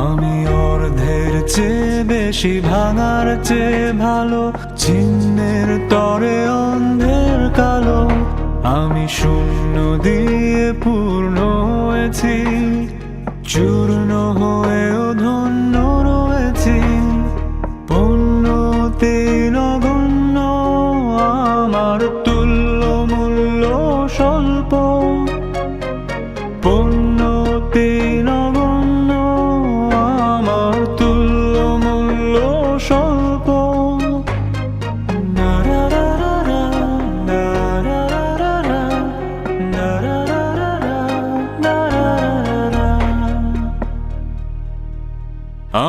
আমি অর্ধের চেয়ে বেশি ভাঙার চেয়ে ভালো, চিহ্নের তরে অন্ধের কালো। আমি শূন্য দিয়ে পূর্ণ হয়েছি, চূর্ণ হয়েও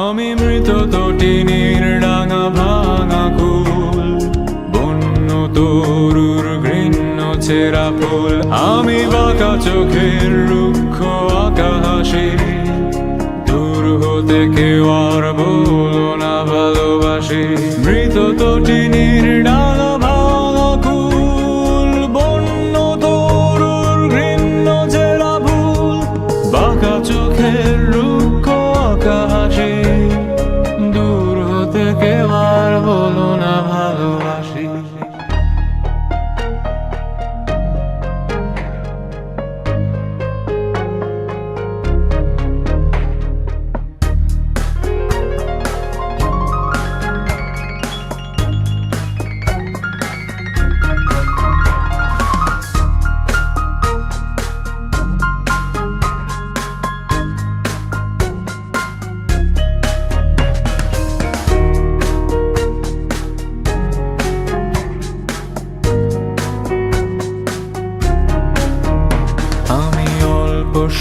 আমি মৃত তটিনীর ডাঙা ভাঙা কুল বন্য তরুর ঘৃণ্য চেরা ফুল আমি বাঁকা চোখের রুক্ষ আকাশে দূর হতে কেউ আর বলো না ভালোবাসি মৃত তটিনীর ডাঙা ভাঙা কুল, বন্য তরুর ঘৃণ্য জেলা ভুল, বাঁকা চোখের রুক্ষ আকাশে। দূর হতে কেবার বলো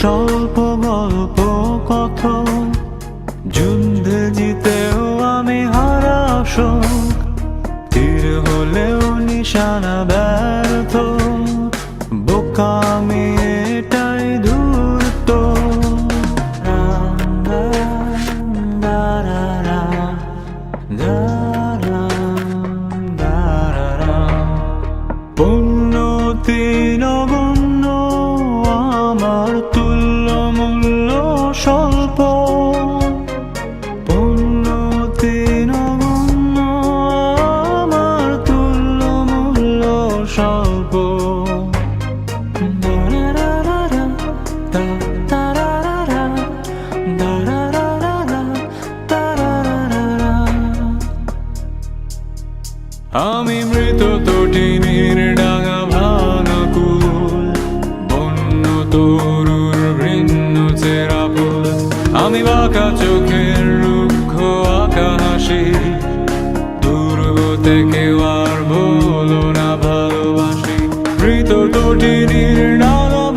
স্বল্প গল্প কত যুদ্ধে জিতেও আমি হারা শোক তীর হলেও নিশানা ব্যর্থ। আমি মৃত তটিনীর ডাঙা ভাঙা বন্য তরুর ভৃন্ন চেরা ফুল আমি বাঁকা চোখের রুক্ষ আকাশি হাসি থেকে আর বলো না ভালোবাসি। মৃত তটিনীর ডাঙা